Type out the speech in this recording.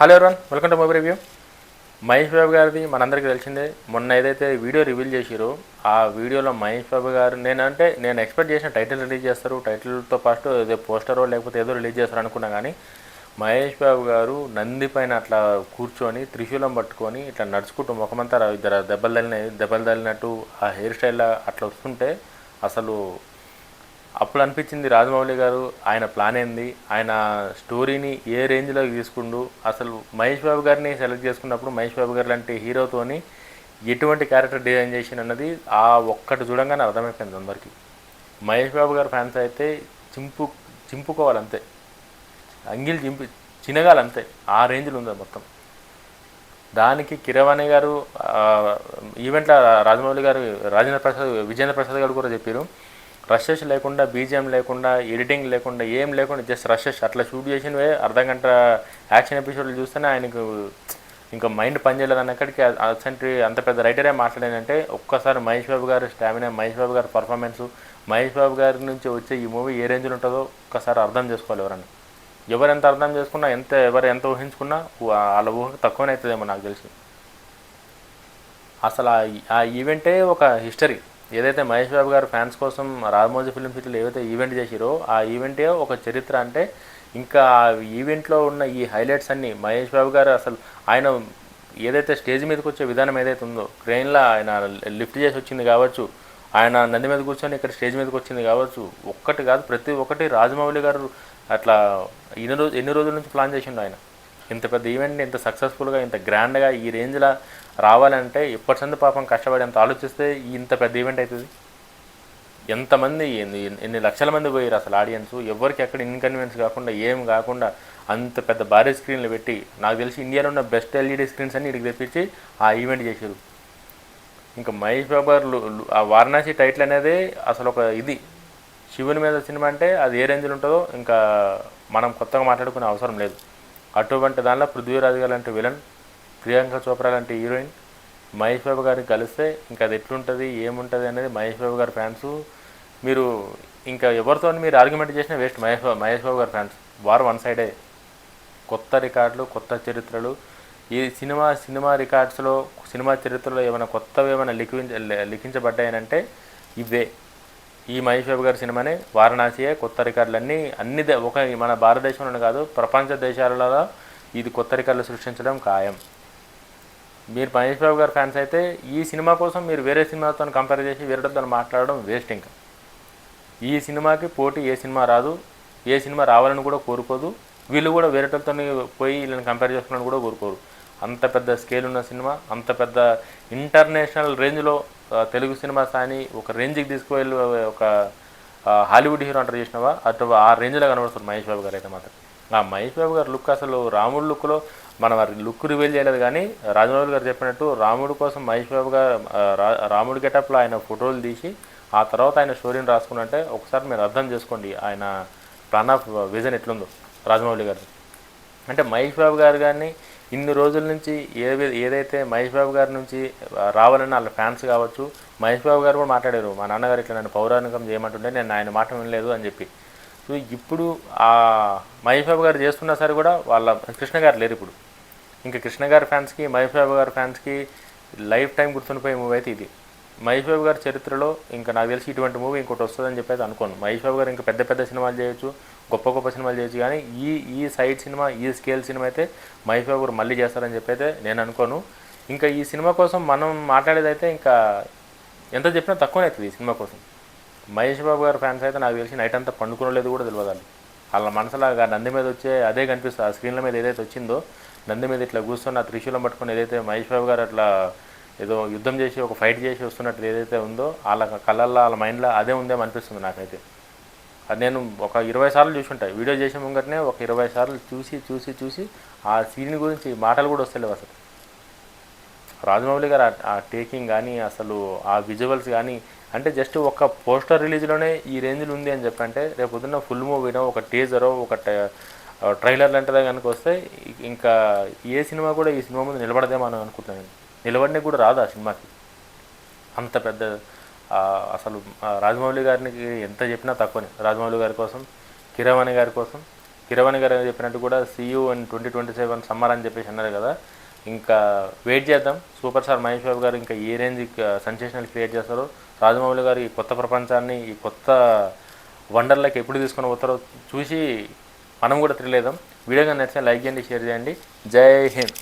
Hello everyone welcome to mobile review Mahesh Babu గారిది మనందరికీ తెలిసిందే మొన్న ఏదైతే వీడియో రివీల్ చేసిరో ఆ వీడియోలో మహేష్ బాబు గారు నేనంటే నేను ఎక్స్పెక్ట్ చేసిన టైటిల్ రిలీజ్ చేస్తారు టైటిల్తో పాటు ఏదో పోస్టరో లేకపోతే ఏదో రిలీజ్ చేస్తారు అనుకున్నా కానీ మహేష్ బాబు గారు నంది పైన అట్లా కూర్చొని త్రిశూలం పట్టుకొని ఇట్లా నడుచుకుంటూ ముఖమంతా ఇద్దరు దెబ్బలు తగిలిన దెబ్బలు తగిలినట్టు ఆ హెయిర్ స్టైల్ అట్లా వస్తుంటే అసలు అప్పుడు అనిపించింది రాజమౌళి గారు ఆయన ప్లాన్ ఏంది? ఆయన స్టోరీని ఏ రేంజ్లోకి తీసుకుండు? అసలు మహేష్ బాబు గారిని సెలెక్ట్ చేసుకున్నప్పుడు మహేష్ బాబు గారు లాంటి హీరోతోని ఎటువంటి క్యారెక్టర్ డిజైన్ చేసిన అన్నది ఆ ఒక్కటి చూడంగానే అర్థమైపోయింది అందరికీ. మహేష్ బాబు గారు ఫ్యాన్స్ అయితే చింపు చింపుకోవాలంతే. అంగిల్ చింపి చినగాలంతే. ఆ రేంజ్లో ఉంది మొత్తం. దానికి కిరవాణి గారు ఈవెంట్లో రాజమౌళి గారు రాజేంద్ర ప్రసాద్ విజేంద్ర ప్రసాద్ గారు కూడా చెప్పారు. రషెస్ లేకుండా బీజిఎం లేకుండా ఎడిటింగ్ లేకుండా ఏం లేకుండా జస్ట్ రషెస్ అట్లా షూట్ చేసినవే అర్ధ గంట యాక్షన్ ఎపిసోడ్లు చూస్తేనే ఆయనకు ఇంకా మైండ్ పనిచేయలేదు అన్నక్కడికి. అసంటి అంత పెద్ద రైటరే మాట్లాడానంటే ఒక్కసారి మహేష్ బాబు గారి స్టామినా మహేష్ బాబు గారి పర్ఫార్మెన్స్ మహేష్ బాబు గారి నుంచి వచ్చే ఈ మూవీ ఏ రేంజ్లో ఉంటుందో ఒక్కసారి అర్థం చేసుకోవాలి ఎవరన్నా. ఎవరు ఎంత అర్థం చేసుకున్నా ఎంత ఎవరు ఎంత ఊహించుకున్నా వాళ్ళ ఊహకు తక్కువనే అవుతుందేమో నాకు తెలిసి. అసలు ఆ ఈవెంటే ఒక హిస్టరీ ఏదైతే మహేష్ బాబు గారు ఫ్యాన్స్ కోసం రాజమౌళి ఫిల్మ్ సిటీలో ఏవైతే ఈవెంట్ చేసిరో ఆ ఈవెంటే ఒక చరిత్ర అంటే ఇంకా ఆ ఈవెంట్లో ఉన్న ఈ హైలైట్స్ అన్నీ మహేష్ బాబు గారు అసలు ఆయన ఏదైతే స్టేజ్ మీదకి వచ్చే విధానం ఏదైతే ఉందో ట్రైన్లో ఆయన లిఫ్ట్ చేసి వచ్చింది కావచ్చు ఆయన నంది మీద కూర్చొని ఇక్కడ స్టేజ్ మీదకి వచ్చింది కావచ్చు ఒక్కటి కాదు ప్రతి ఒక్కటి రాజమౌళి గారు అట్లా ఎన్ని రోజు ఎన్ని రోజుల నుంచి ప్లాన్ చేసిండు ఆయన. ఇంత పెద్ద ఈవెంట్ ఇంత సక్సెస్ఫుల్గా ఇంత గ్రాండ్గా ఈ రేంజ్లో రావాలంటే ఇప్పటి సందు పాపం కష్టపడి అంత ఆలోచిస్తే ఇంత పెద్ద ఈవెంట్ అవుతుంది ఎంతమంది ఎన్ని ఎన్ని లక్షల మంది పోయారు అసలు ఆడియన్స్ ఎవరికి ఎక్కడ ఇన్కన్వీనియన్స్ కాకుండా ఏం కాకుండా అంత పెద్ద భారీ స్క్రీన్లు పెట్టి నాకు తెలిసి ఇండియాలో ఉన్న బెస్ట్ ఎల్ఈడి స్క్రీన్స్ అన్ని ఇక్కడికి తెప్పించి ఆ ఈవెంట్ చేశారు ఇంకా మహేష్ పేపర్లు ఆ వారణాసి టైటిల్ అనేది అసలు ఒక ఇది. శివుని మీద సినిమా అంటే అది ఏ రేంజ్లో ఉంటుందో ఇంకా మనం కొత్తగా మాట్లాడుకునే అవసరం లేదు. అటువంటి దానిలో పృథ్వీరాజ్ గారు లాంటి విలన్ ప్రియాంక చోప్రా లాంటి హీరోయిన్ మహేష్ బాబు గారిని కలిస్తే ఇంకా అది ఎట్లుంటుంది ఏముంటుంది అనేది మహేష్ బాబు గారి ఫ్యాన్స్. మీరు ఇంకా ఎవరితో మీరు ఆర్గ్యుమెంట్ చేసినా వేస్ట్. మహేష్ బాబు మహేష్ బాబు గారి ఫ్యాన్స్. వారు వన్ సైడే. కొత్త రికార్డులు కొత్త చరిత్రలు. ఈ సినిమా సినిమా రికార్డ్స్లో సినిమా చరిత్రలో ఏమైనా కొత్తవి ఏమైనా లిఖించ లిఖించబడ్డాయనంటే ఇవే. ఈ మహేష్ బాబు గారి సినిమానే వారణాసియే కొత్త రికార్డులన్నీ అన్ని దే- ఒక మన భారతదేశంలోనే కాదు ప్రపంచ దేశాలలో ఇది కొత్త రికార్డులు సృష్టించడం ఖాయం. మీరు మహేష్ బాబు గారు ఫ్యాన్స్ అయితే ఈ సినిమా కోసం మీరు వేరే సినిమాతో కంపేర్ చేసి వేరేతో మాట్లాడడం వేస్ట్ ఇంకా. ఈ సినిమాకి పోటీ ఏ సినిమా రాదు ఏ సినిమా రావాలని కూడా కోరుకోదు వీళ్ళు కూడా వేరేటతో పోయి వీళ్ళని కంపేర్ చేసుకోవాలని కూడా కోరుకోరు. అంత పెద్ద స్కేల్ ఉన్న సినిమా అంత పెద్ద ఇంటర్నేషనల్ రేంజ్లో తెలుగు సినిమా సాని ఒక రేంజ్కి తీసుకువెళ్ళి ఒక హాలీవుడ్ హీరో అంటారు చేసినవా? అటు ఆ రేంజ్లో కనబడుతుంది మహేష్ బాబు గారు అయితే మాత్రం. ఆ మహేష్ బాబు గారు లుక్ అసలు రాముడు లుక్లో మనం లుక్ రివీల్ చేయలేదు కానీ రాజమౌళి గారు చెప్పినట్టు రాముడు కోసం మహేష్ బాబు గారు రాముడు రాముడి గెటప్లో ఆయన ఫోటోలు తీసి ఆ తర్వాత ఆయన స్టోరీని రాసుకున్నంటే ఒకసారి మీరు అర్థం చేసుకోండి ఆయన ప్లాన్ ఆఫ్ విజన్ ఎట్లుందో రాజమౌళి గారు అంటే మహేష్ బాబు గారు కానీ ఇన్ని రోజుల నుంచి ఏ ఏదైతే మహేష్ బాబు గారి నుంచి రావాలని వాళ్ళ ఫ్యాన్స్ కావచ్చు మహేష్ బాబు గారు కూడా మాట్లాడారు మా నాన్నగారు ఇట్లా నన్ను పౌరాణికం చేయమంటుంటే నేను ఆయన మాట వినలేదు అని చెప్పి. సో ఇప్పుడు ఆ మహేష్ బాబు గారు చేస్తున్నా సరే కూడా వాళ్ళ కృష్ణ గారు లేరు ఇప్పుడు. ఇంకా కృష్ణ గారి ఫ్యాన్స్కి మహేష్ బాబు గారి ఫ్యాన్స్కి లైఫ్ టైం గుర్తుండిపోయే మూవీ అయితే ఇది. మహేష్ బాబు గారి చరిత్రలో ఇంకా నాకు తెలిసి ఇటువంటి మూవీ ఇంకోటి వస్తుందని చెప్పి అయితే అనుకోను. మహేష్ బాబు గారు ఇంకా పెద్ద పెద్ద సినిమాలు చేయొచ్చు గొప్ప గొప్ప సినిమాలు చేయొచ్చు కానీ ఈ ఈ సైడ్ సినిమా ఈ స్కేల్ సినిమా అయితే మహేష్ బాబు గారు మళ్ళీ చేస్తారని చెప్పి అయితే నేను అనుకోను. ఇంకా ఈ సినిమా కోసం మనం మాట్లాడేది అయితే ఇంకా ఎంత చెప్పినా తక్కువనే అవుతుంది ఈ సినిమా కోసం. మహేష్ బాబు గారి ఫ్యాన్స్ అయితే నాకు తెలిసి నైట్ అంతా పండుకోలేదు కూడా తెలియదు వాళ్ళ మనసులో నంది మీద వచ్చే అదే కనిపిస్తుంది. ఆ స్క్రీన్ల మీద ఏదైతే వచ్చిందో నంది మీద ఇట్లా కూర్చొని ఆ త్రిశూలం పట్టుకుని ఏదైతే మహేష్ బాబు గారు అట్లా ఏదో యుద్ధం చేసి ఒక ఫైట్ చేసి వస్తున్నట్టు ఏదైతే ఉందో వాళ్ళ కళ్ళల్లో వాళ్ళ మైండ్లో అదే ఉందేమో అనిపిస్తుంది నాకైతే. అది నేను ఒక ఇరవై సార్లు చూసుంటాయి వీడియో చేసే ముంగటనే ఒక ఇరవై సార్లు చూసి చూసి చూసి ఆ సీన్ గురించి మాటలు కూడా వస్తలేవు అసలు. రాజమౌళి గారు ఆ టేకింగ్ కానీ అసలు ఆ విజువల్స్ కానీ అంటే జస్ట్ ఒక పోస్టర్ రిలీజ్లోనే ఈ రేంజ్లో ఉంది అని చెప్పంటే రేపు పొద్దున్న ఫుల్ మూవీనో ఒక టీజరో ఒక ట్రైలర్ లాంటిదే కనుక వస్తే ఇంకా ఏ సినిమా కూడా ఈ సినిమా ముందు నిలబడదేమో అని అనుకుంటున్నాను. నిలబడినా కూడా రాదు ఆ సినిమాకి. అంత పెద్ద అసలు ఆ, రాజమౌళి గారికి ఎంత చెప్పినా తక్కువనే. రాజమౌళి గారి కోసం కిరవాణి గారి కోసం. కిరవాణి గారు చెప్పినట్టు కూడా see you and twenty twenty seven summer అని చెప్పేసి అన్నారు కదా. ఇంకా వెయిట్ చేద్దాం. సూపర్ స్టార్ మహేష్ బాబు గారు ఇంకా ఏ రేంజ్ సెన్సేషనల్ క్రియేట్ చేస్తారో రాజమౌళి గారు ఈ కొత్త ప్రపంచాన్ని ఈ కొత్త వండర్లకు ఎప్పుడు తీసుకొని పోతారో చూసి మనం కూడా థ్రిల్ వీడియో కానీ నచ్చితే లైక్ చేయండి షేర్ చేయండి. జై హింద్.